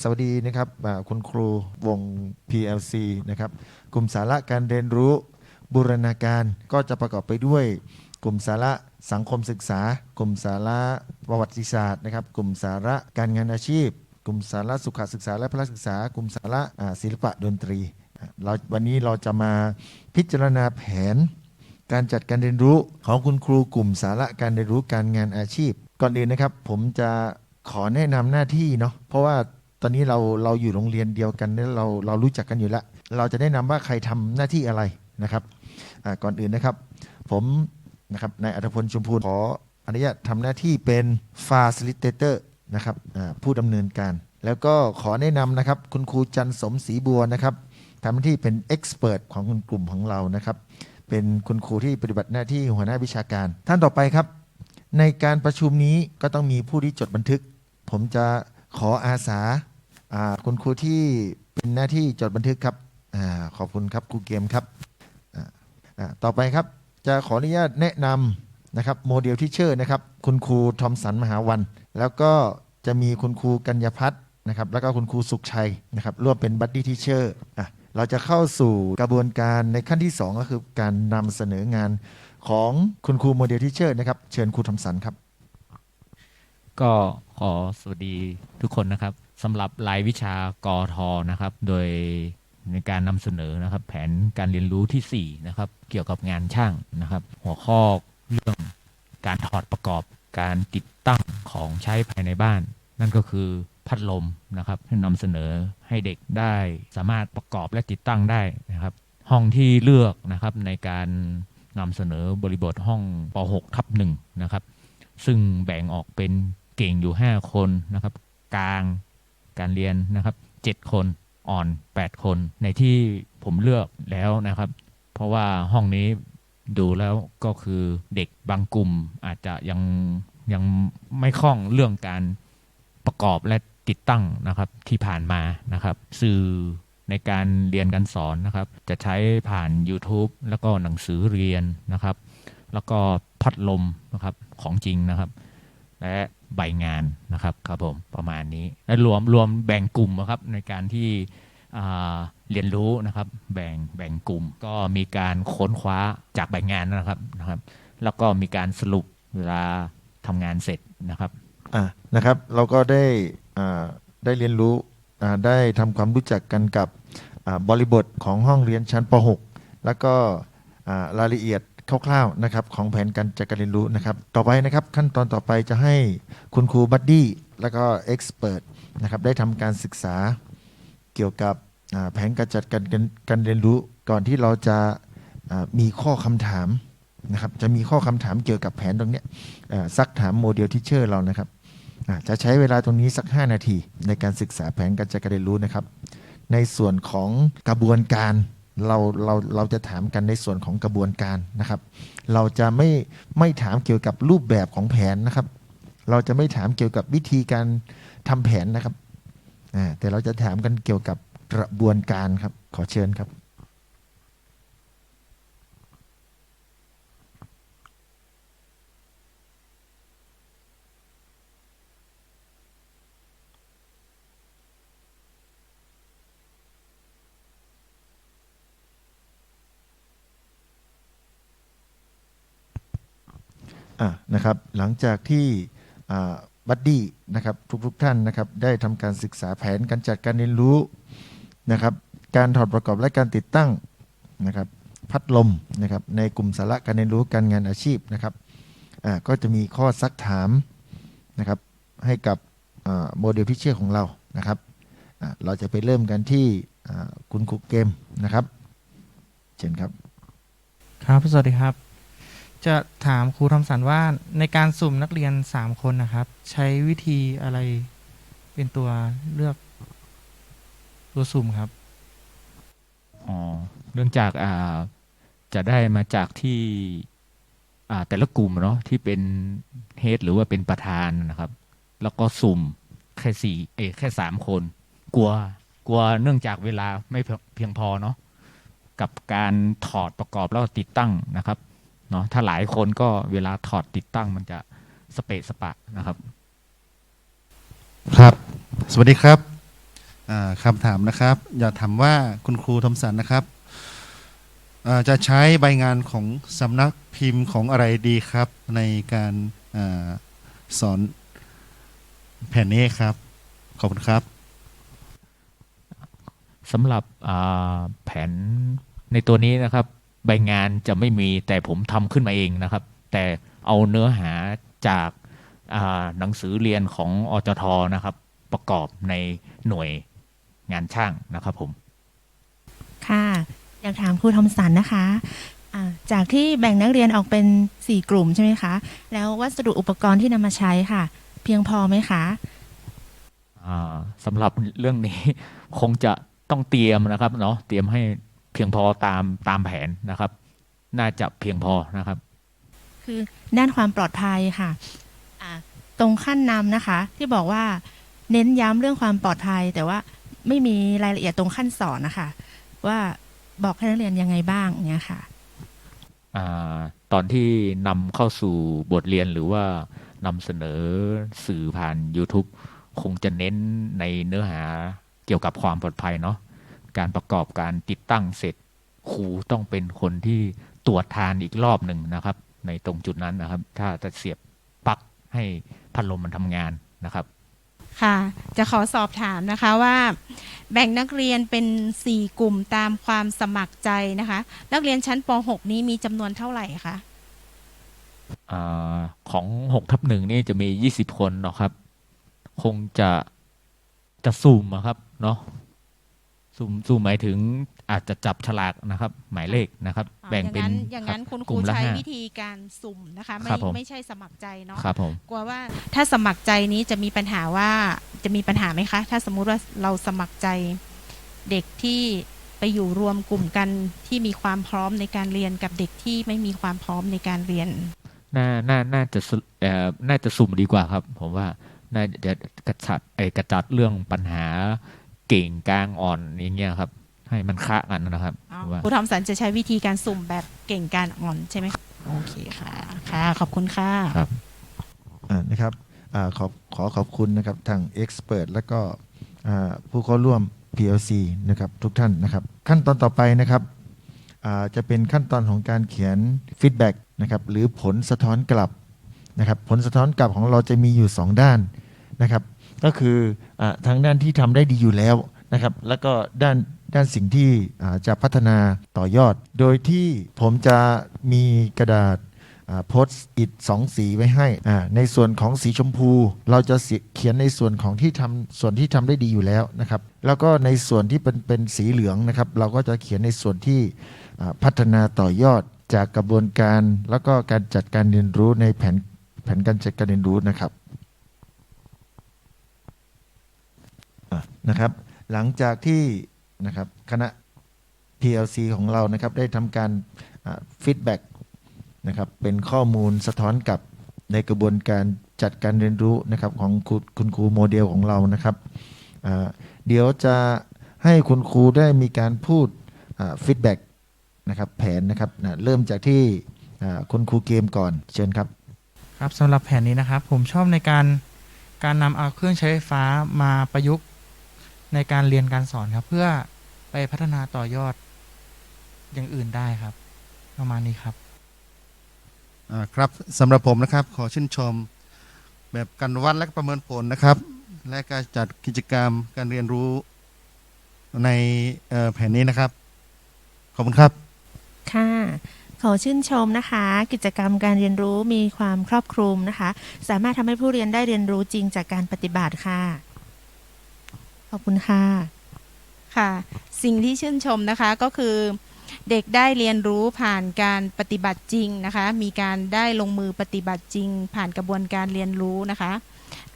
สวัสดีนะครับอ่าคุณครูวง PLC นะครับกลุ่มสาระการเรียนรู้บูรณาการก็จะประกอบไปด้วย กลุ่มสาระสังคมศึกษา กลุ่มสาระประวัติศาสตร์นะครับ กลุ่มสาระการงานอาชีพ กลุ่มสาระสุขศึกษาและพละศึกษา กลุ่มสาระอ่าศิลปะดนตรีอะเราวันนี้เราจะมาพิจารณาแผน การจัดการเรียนรู้ของคุณครูกลุ่มสาระการเรียนรู้การงานอาชีพ ก่อนอื่นนะครับ ผมจะขอแนะนำหน้าที่เนาะเพราะว่า ตอนนี้เราเราอยู่โรงเรียนเดียวกันเนี่ยเราเรารู้จักกันอยู่แล้ว เราจะแนะนำว่าใครทำหน้าที่อะไรนะครับก่อนอื่นนะครับ ผมนะครับนายอัธพลชุมพูขออนุญาตทำหน้าที่เป็น facilitator นะครับผู้ดำเนินการ แล้วก็ขอแนะนำนะครับ คุณครูจันสมศรีบัวนะครับทำหน้าที่เป็น expert ของคุณกลุ่มของเรานะครับ เป็นคุณครูที่ปฏิบัติหน้าที่หัวหน้าวิชาการ ท่านต่อไปครับ ในการประชุมนี้ก็ต้องมีผู้ที่จดบันทึก ผมจะขออาสา คุณครูที่เป็นหน้าที่จดบันทึกครับอขอบคุณครับครูเกมครับต่อไปครับจะขออนุญาตแนะนำนะครับโมเดลที่เชอร์นะครับ คุณครูทอมสันมหาวัน แล้วก็จะมีคุณครูกัญญพัฒน์นะครับ แล้วก็คุณครูสุขชัยนะครับร่วมเป็นบัดดี้ที่เชอร์เราจะเข้าสู่กระบวนการในขั้นที่ 2 ก็คือการนำเสนองานของคุณครูโมเดลที่เชอร์นะครับ เชิญครูทอมสันครับ ก็ขอสวัสดีทุกคนนะครับ สำหรับรายวิชากอทอนะครับ โดยในการนำเสนอนะครับ แผนการเรียนรู้ที่4นะครับ เกี่ยวกับงานช่างนะครับ หัวข้อเรื่องการถอดประกอบการติดตั้งของใช้ภายในบ้าน นั่นก็คือพัดลมนะครับที่นำเสนอให้เด็กได้สามารถประกอบและติดตั้งได้นะครับ ห้องที่เลือกนะครับในการนำเสนอบริบทห้องป .6 ทับ1นะครับ ซึ่งแบ่งออกเป็นเก่งอยู่ 5 คนนะครับ กลาง การเรียนนะครับ 7 คนอ่อน 8 คนในที่ผมเลือกแล้วนะครับ เพราะว่าห้องนี้ดูแล้วก็คือเด็กบางกลุ่มอาจจะยังยังไม่คล่องเรื่องการประกอบและติดตั้งนะครับที่ผ่านมานะครับ สื่อในการเรียนการสอนนะครับ จะใช้ผ่าน YouTube แล้วก็หนังสือเรียนนะครับ แล้วก็พัดลมนะครับของจริงนะครับ และใบงานนะครับครับผมประมาณนี้และรวมรวมแบ่งกลุ่มนะครับในการที่เรียนรู้นะครับแบ่งแบ่งกลุ่ม ก็มีการค้นคว้าจากใบงานนะครับนะครับ แล้วก็มีการสรุปเวลาทำงานเสร็จนะครับอ่านะครับเราก็ได้ได้เรียนรู้ได้ทำความรู้จักกันกับบริบทของห้องเรียนชั้นป .6 แล้วก็รายละเอียด คร่าวๆนะครับของแผนการจัดการเรียนรู้นะครับ ต่อไปนะครับขั้นตอนต่อไปจะให้คุณครูบัดดี้แล้วก็เอ็กซ์เพรสนะครับได้ทำการศึกษาเกี่ยวกับแผนการจัดการการเรียนรู้ก่อนที่เราจะมีข้อคำถามนะครับจะมีข้อคำถามเกี่ยวกับแผนตรงนี้ซักถามโมเดลทิเชอร์เรานะครับจะใช้เวลาตรงนี้สัก 5 นาที ในการศึกษาแผนการจัดการเรียนรู้นะครับ ในส่วนของกระบวนการ เราเราเราจะถามกันในส่วนของกระบวนการนะครับ เราจะไม่ไม่ถามเกี่ยวกับรูปแบบของแผนนะครับ เราจะไม่ถามเกี่ยวกับวิธีการทำแผนนะครับแต่เราจะถามกันเกี่ยวกับกระบวนการครับขอเชิญครับ อะนะครับหลังจากที่บัดดี้นะครับทุกๆท่านนะครับได้ทำการศึกษาแผนการจัดการเรียนรู้นะครับการถอดประกอบและการติดตั้งนะครับพัดลมนะครับในกลุ่มสาระการเรียนรู้การงานอาชีพนะครับก็จะมีข้อซักถามนะครับให้กับโมเดลพิเชอร์ของเรานะครับเราจะไปเริ่มกันที่คุณครูเกมนะครับ เชิญครับ ครับ สวัสดีครับ จะถามครูทอมสันว่าในการสุ่มนักเรียนสามคนนะครับ ใช้วิธีอะไรเป็นตัวเลือกตัวสุ่มครับ อ๋อเนื่องจากอ่าจะได้มาจากที่อ่าแต่ละกลุ่มเนาะที่เป็นเฮดหรือว่าเป็นประธานนะครับ แล้วก็สุ่มแค่สี่เอแค่สามคน กลัวกลัวเนื่องจากเวลาไม่เพียงพอเนาะกับการถอดประกอบแล้วติดตั้งนะครับ เนาะถ้าหลายคนก็เวลาถอดติดตั้งมันจะสเปะสปะนะครับ ครับ สวัสดีครับอ่าคำถามนะครับ อยากถามว่าคุณครูทอมสันนะครับอ่าจะใช้ใบงานของสำนักพิมพ์ของอะไรดีครับ ในการอาสอนแผ่นนี้ครับ ขอบคุณครับสำหรับอ่าแผนในตัวนี้นะครับ ใบงานจะไม่มีแต่ผมทำขึ้นมาเองนะครับ แต่เอาเนื้อหาจากอ่าหนังสือเรียนของอจทนะครับ ประกอบในหน่วยงานช่างนะครับผม ค่ะ อยากถามครูทอมสันนะคะอ่าจากที่แบ่งนักเรียนออกเป็น 4 กลุ่มใช่ไหมคะ แล้ววัสดุอุปกรณ์ที่นำมาใช้ค่ะ เพียงพอไหมคะอ่าสำหรับเรื่องนี้คงจะต้องเตรียมนะครับเนาะเตรียมให้ เพียงพอตามตามแผนนะครับ น่าจะเพียงพอนะครับ คือด้านความปลอดภัยค่ะอ่าตรงขั้นนำนะคะ ที่บอกว่าเน้นย้ำเรื่องความปลอดภัย แต่ว่าไม่มีรายละเอียดตรงขั้นสอนนะคะ ว่าบอกให้นักเรียนยังไงบ้างเนี้ยค่ะอาตอนที่นำเข้าสู่บทเรียนหรือว่านำเสนอสื่อผ่าน YouTube คงจะเน้นในเนื้อหาเกี่ยวกับความปลอดภัยเนาะ การประกอบการติดตั้งเสร็จครูต้องเป็นคนที่ตรวจทานอีกรอบหนึ่งนะครับ ในตรงจุดนั้นนะครับ ถ้าจะเสียบปลั๊กให้พัดลมมันทำงานนะครับ ค่ะ จะขอสอบถามนะคะว่า แบ่งนักเรียนเป็น 4 กลุ่มตามความสมัครใจนะคะ นักเรียนชั้นป .6 นี้มีจำนวนเท่าไหร่คะอาของหกทับหนึ่งนี่จะมียี่สิบคนเนาะครับ คงจะจะสุ่มอะครับเนาะ สุ่มสุ่มหมายถึงอาจจะจับฉลากนะครับ หมายเลขนะครับ อ่าแบ่งเป็นอย่างนั้นอย่างนั้นรับคุณคกรูลุ่มละใช้ห้า วิธีการสุ่มนะคะไม่ครับผม ไม่ใช่สมัครใจเนาะครับผม กลัวว่าถ้าสมัครใจนี้จะมีปัญหาว่าจะมีปัญหาไหมคะ ถ้าสมมุติว่าเราสมัครใจเด็กที่ไปอยู่รวมกลุ่มกันที่มีความพร้อมในการเรียนกับเด็กที่ไม่มีความพร้อมในการเรียน น่า น่า น่าจะสุเอ่อน่าจะสุ่มดีกว่าครับ ผมว่า น่าจะกระจัดไอ้กระจัดเรื่องปัญหาเก่งกลางอ่อนอย่างเงี้ยครับ ให้มันคะกันนะครับว่าครูทอมสันจะใช้วิธีการสุ่มแบบเก่งการอ่อนใช่ไหมคะโอเคค่ะ ค่ะ ขอบคุณค่ะ ครับ อ่านะครับอาขอขอขอบคุณนะครับทางเอ็กซ์เพรสและก็อ่าผู้เข้าร่วม PLC นะครับทุกท่านนะครับ ขั้นตอนต่อไปนะครับอ่าจะเป็นขั้นตอนของการเขียนฟีดแบ็กนะครับหรือผลสะท้อนกลับนะครับผลสะท้อนกลับของเราจะมีอยู่ 2 ด้านนะครับ ก็คืออทางด้านที่ทำได้ดีอยู่แล้วนะครับแล้วก็ด้านด้านสิ่งที่จะพัฒนาต่อยอด โดยที่ผมจะมีกระดาษโพสต์อิดสองสีไว้ให้ ในส่วนของสีชมพู เราจะเขียนในส่วนของที่ทำส่วนที่ทำได้ดีอยู่แล้วนะครับ แล้วก็ในส่วนที่เป็นเป็นสีเหลืองนะครับ เราก็จะเขียนในส่วนที่พัฒนาต่อยอดจากกระบวนการ แล้วก็การจัดการเรียนรู้ในแผนแผนการจัดการเรียนรู้นะครับอะ นะครับ หลังจากที่นะครับคณะ PLC ของเรานะครับได้ทำการฟีดแบ็กนะครับเป็นข้อมูลสะท้อนกลับในกระบวนการจัดการเรียนรู้นะครับของคุณคุณครูโมเดลของเรานะครับเดี๋ยวจะให้คุณครูได้มีการพูดฟีดแบ็กนะครับแผนนะครับนะเริ่มจากที่คุณครูเกมก่อนเชิญครับ ครับสำหรับแผนนี้นะครับ ผมชอบในการการนำเอาเครื่องใช้ไฟฟ้ามาประยุกต์ ในการเรียนการสอนครับ เพื่อไปพัฒนาต่อยอดอย่างอื่นได้ครับ ประมาณนี้ครับอ่าครับสำหรับผมนะครับขอชื่นชม แบบการวัดและประเมินผลนะครับ และการจัดกิจกรรมการเรียนรู้ในเอ่อแผนนี้นะครับ ขอบคุณครับ ค่ะ ขอชื่นชมนะคะ กิจกรรมการเรียนรู้มีความครอบคลุมนะคะ สามารถทำให้ผู้เรียนได้เรียนรู้จริงจากการปฏิบัติค่ะ ขอบคุณค่ะ ค่ะ สิ่งที่ชื่นชมนะคะก็คือเด็กได้เรียนรู้ผ่านการปฏิบัติจริงนะคะ มีการได้ลงมือปฏิบัติจริง ผ่านกระบวนการเรียนรู้นะคะ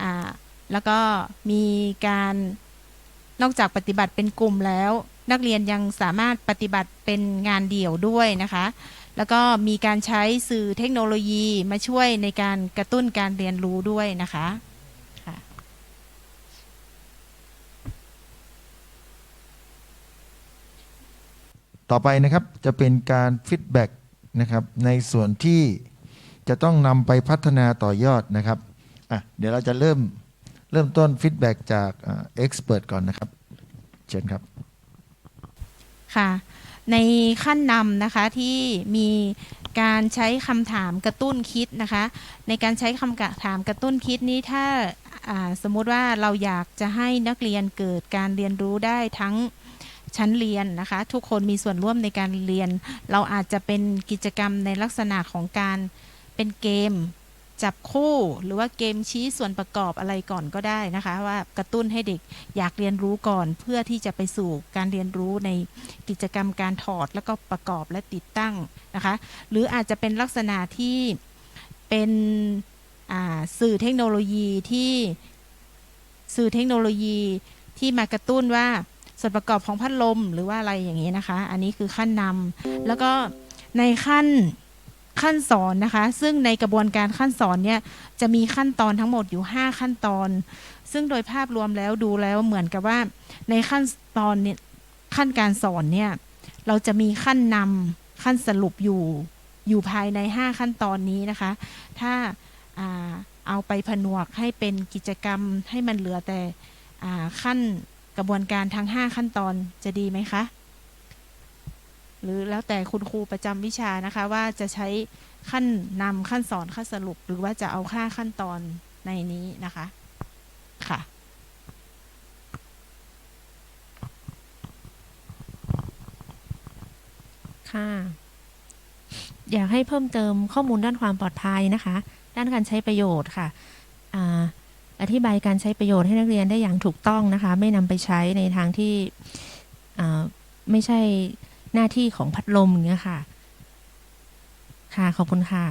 อ่าแล้วก็มีการนอกจากปฏิบัติเป็นกลุ่มแล้ว นักเรียนยังสามารถปฏิบัติเป็นงานเดี่ยวด้วยนะคะ แล้วก็มีการใช้สื่อเทคโนโลยีมาช่วยในการกระตุ้นการเรียนรู้ด้วยนะคะค่ะ ต่อไปนะครับจะเป็นการฟีดแบ็กนะครับในส่วนที่จะต้องนำไปพัฒนาต่อยอดนะครับอะเดี๋ยวเราจะเริ่มเริ่มต้นฟีดแบ็กจากเอ็กซ์เพรสก่อนนะครับ เชิญครับ ค่ะ ในขั้นนำนะคะที่มีการใช้คำถามกระตุ้นคิดนะคะ ในการใช้คำถามกระตุ้นคิดนี้ถ้าาสมมุติว่าเราอยากจะให้นักเรียนเกิดการเรียนรู้ได้ทั้ง ชั้นเรียนนะคะ ทุกคนมีส่วนร่วมในการเรียน เราอาจจะเป็นกิจกรรมในลักษณะของการเป็นเกมจับคู่หรือว่าเกมชี้ส่วนประกอบอะไรก่อนก็ได้นะคะ ว่ากระตุ้นให้เด็กอยากเรียนรู้ก่อนเพื่อที่จะไปสู่การเรียนรู้ในกิจกรรมการถอดแล้วก็ประกอบและติดตั้งนะคะ หรืออาจจะเป็นลักษณะที่เป็นสื่อเทคโนโลยีที่สื่อเทคโนโลยีที่มากระตุ้นว่า ส่วนประกอบของพัดลมหรือว่าอะไรอย่างนี้นะคะ อันนี้คือขั้นนำแล้วก็ในขั้นขั้นสอนนะคะ ซึ่งในกระบวนการขั้นสอนเนี่ยจะมีขั้นตอนทั้งหมดอยู่ 5 ขั้นตอน ซึ่งโดยภาพรวมแล้วดูแล้วเหมือนกับว่าในขั้นตอนเนี่ยขั้นการสอนเนี่ยเราจะมีขั้นนำขั้นสรุปอยู่อยู่ภายใน 5 ขั้นตอนนี้นะคะ ถ้าอาเอาไปผนวกให้เป็นกิจกรรมให้มันเหลือแต่ขั้น กระบวนการทั้ง 5 ขั้นตอนจะดีไหมคะ หรือแล้วแต่คุณครูประจำวิชานะคะ ว่าจะใช้ขั้นนำขั้นสอนขั้นสรุป หรือว่าจะเอาค่าขั้นตอนในนี้นะคะค่ะค่ะอยากให้เพิ่มเติมข้อมูลด้านความปลอดภัยนะคะ ด้านการใช้ประโยชน์ค่ะ อธิบายการใช้ประโยชน์ให้นักเรียนได้อย่างถูกต้องนะคะ ไม่นำไปใช้ในทางที่ไม่ใช่หน้าที่ของพัดลมเงี้ยค่ะ ค่ะ ขอบคุณค่ะ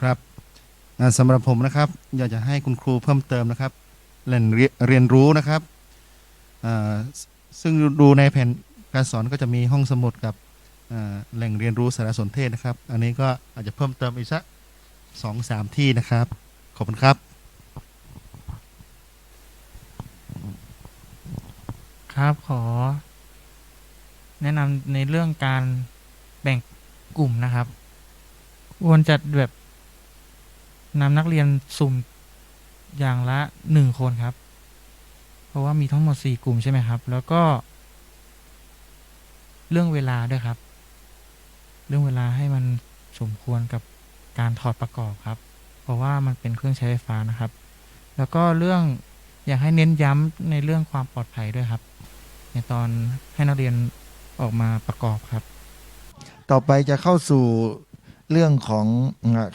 ครับสำหรับผมนะครับ อยากจะให้คุณครูเพิ่มเติมนะครับแหล่งเรียเรียนรู้นะครับซึ่งดูในแผนการสอนก็จะมีห้องสมุดกับ แหล่งเรียนรู้สารสนเทศนะครับ อันนี้ก็อาจจะเพิ่มเติมอีกสักสองสามที่นะครับ ขอบคุณครับ ครับขอ แนะนำในเรื่องการแบ่งกลุ่มนะครับควรจะแบบนำนักเรียนสุ่มอย่างละหนึ่งคนครับ เพราะว่ามีทั้งหมดสี่กลุ่มใช่ไหมครับ แล้วก็ เรื่องเวลาด้วยครับ รื่องเวลาให้มันสมควรกับการถอดประกอบครับ เพราะว่ามันเป็นเครื่องใช้ไฟฟ้านะครับ แล้วก็เรื่องอยากให้เน้นย้ำในเรื่องความปลอดภัยด้วยครับ ในตอนให้นักเรียนออกมาประกอบครับ ต่อไปจะเข้าสู่เรื่องของ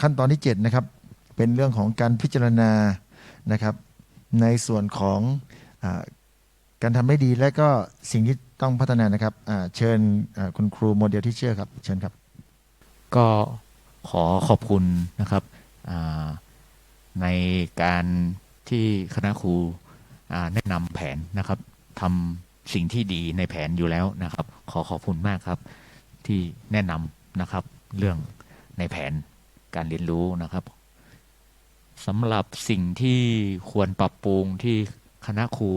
ขั้นตอนที่ 7 นะครับ เป็นเรื่องของการพิจารณานะครับ ในส่วนของอการทำได้ดีและก็สิ่งที่ต้องพัฒนานะครับเชิญคุณครูโมเดลที่เชื่อครับ เชิญครับ ก็ขอขอบคุณนะครับในการที่คณะครูแนะนำแผนนะครับทำสิ่งที่ดีในแผนอยู่แล้วนะครับ ขอขอบคุณมากครับที่แนะนำนะครับเรื่องในแผนการเรียนรู้นะครับสำหรับสิ่งที่ควรปรับปรุงที่คณะครู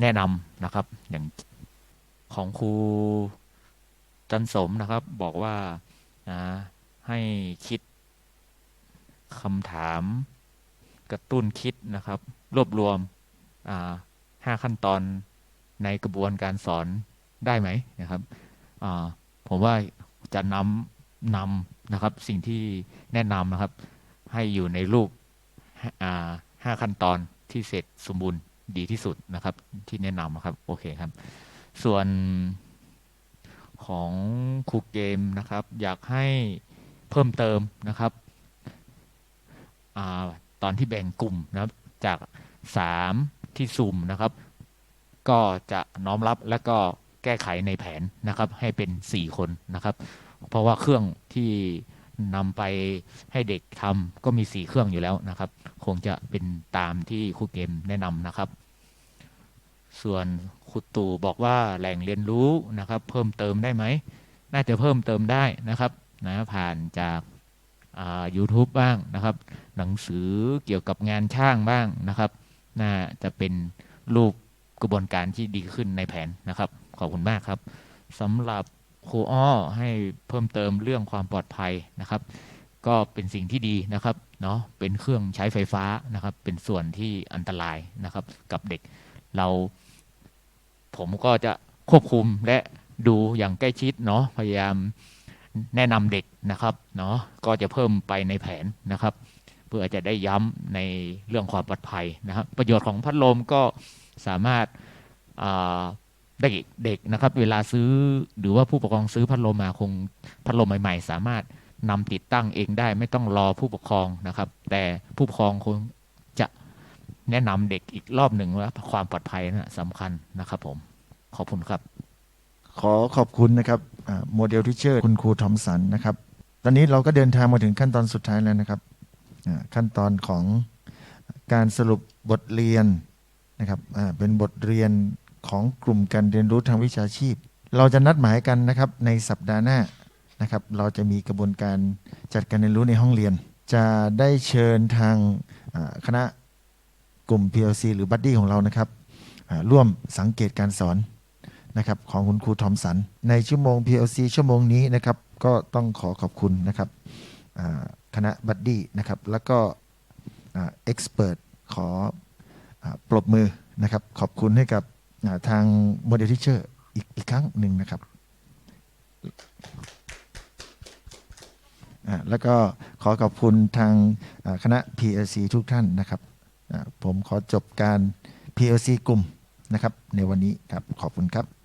แนะนำนะครับ อย่างของครู จันสมนะครับบอกว่านะให้คิดคำถามกระตุ้นคิดนะครับ รวบรวมห้าขั้นตอนในกระบวนการสอนได้ไหมนะครับผมว่าจะนำนำนะครับสิ่งที่แนะนำนะครับ ให้อยู่ในรูปห้าขั้นตอนที่เสร็จสมบูรณ์ดีที่สุดนะครับ ที่แนะนำนะครับ โอเคครับ ส่วน ของครูเกมนะครับ อยากให้เพิ่มเติมนะครับอตอนที่แบ่งกลุ่มนะครับจากสามที่สุ่มนะครับ ก็จะน้อมรับและก็แก้ไขในแผนนะครับ ให้เป็นสี่คนนะครับ เพราะว่าเครื่องที่นำไปให้เด็กทำก็มีสี่เครื่องอยู่แล้วนะครับ คงจะเป็นตามที่ครูเกมแนะนำนะครับ ส่วนครูตู่บอกว่าแหล่งเรียนรู้นะครับ เพิ่มเติมได้ไหม น่าจะเพิ่มเติมได้นะครับนะผ่านจากอ่า YouTube บ้างนะครับ หนังสือเกี่ยวกับงานช่างบ้างนะครับ น่าจะเป็นรูปกระบวนการที่ดีขึ้นในแผนนะครับ ขอบคุณมากครับสำหรับครูอ้อให้เพิ่มเติมเรื่องความปลอดภัยนะครับ ก็เป็นสิ่งที่ดีนะครับเนาะเป็นเครื่องใช้ไฟฟ้านะครับ เป็นส่วนที่อันตรายนะครับ กับเด็กเรา ผมก็จะควบคุมและดูอย่างใกล้ชิดเนาะพยายามแนะนำเด็กนะครับเนาะก็จะเพิ่มไปในแผนนะครับ เพื่อจะได้ย้ำในเรื่องความปลอดภัยนะครับ ประโยชน์ของพัดลมก็สามารถาได้เด็กนะครับ เวลาซื้อหรือว่าผู้ปกครองซื้อพัดลมมาคงพัดลมใหม่ ๆ สามารถนำติดตั้งเองได้ไม่ต้องรอผู้ปกครองนะครับ แต่ผู้ปกครองคง แนะนำเด็กอีกรอบหนึ่งว่าความปลอดภัยนะสำคัญนะครับผม ขอบคุณครับ ขอขอบคุณนะครับโมเดลทิเชอร์คุณครูทอมสันนะครับ ตอนนี้เราก็เดินทางมาถึงขั้นตอนสุดท้ายแล้วนะครับขั้นตอนของการสรุปบทเรียนนะครับเป็นบทเรียนของกลุ่มการเรียนรู้ทางวิชาชีพ เราจะนัดหมายกันนะครับในสัปดาห์หน้านะครับ เราจะมีกระบวนการจัดการเรียนรู้ในห้องเรียน จะได้เชิญทางคณะ กลุ่ม PLC หรือบัดดี้ของเรานะครับร่วมสังเกตการสอนนะครับของคุณครูทอมสัน ในชั่วโมง PLC ชั่วโมงนี้นะครับก็ต้องขอขอบคุณนะครับคณะบัดดี้นะครับแล้วก็เอ็กซ์เพรสขออปรบมือนะครับขอบคุณให้กับทางโมเดลทิเชอร์อีกอีกครั้งหนึ่งนะครับแล้วก็ขอขอบคุณทางคณะ PLC ทุกท่านนะครับ ผมขอจบการ PLC กลุ่มนะครับ ในวันนี้ครับ ขอบคุณครับ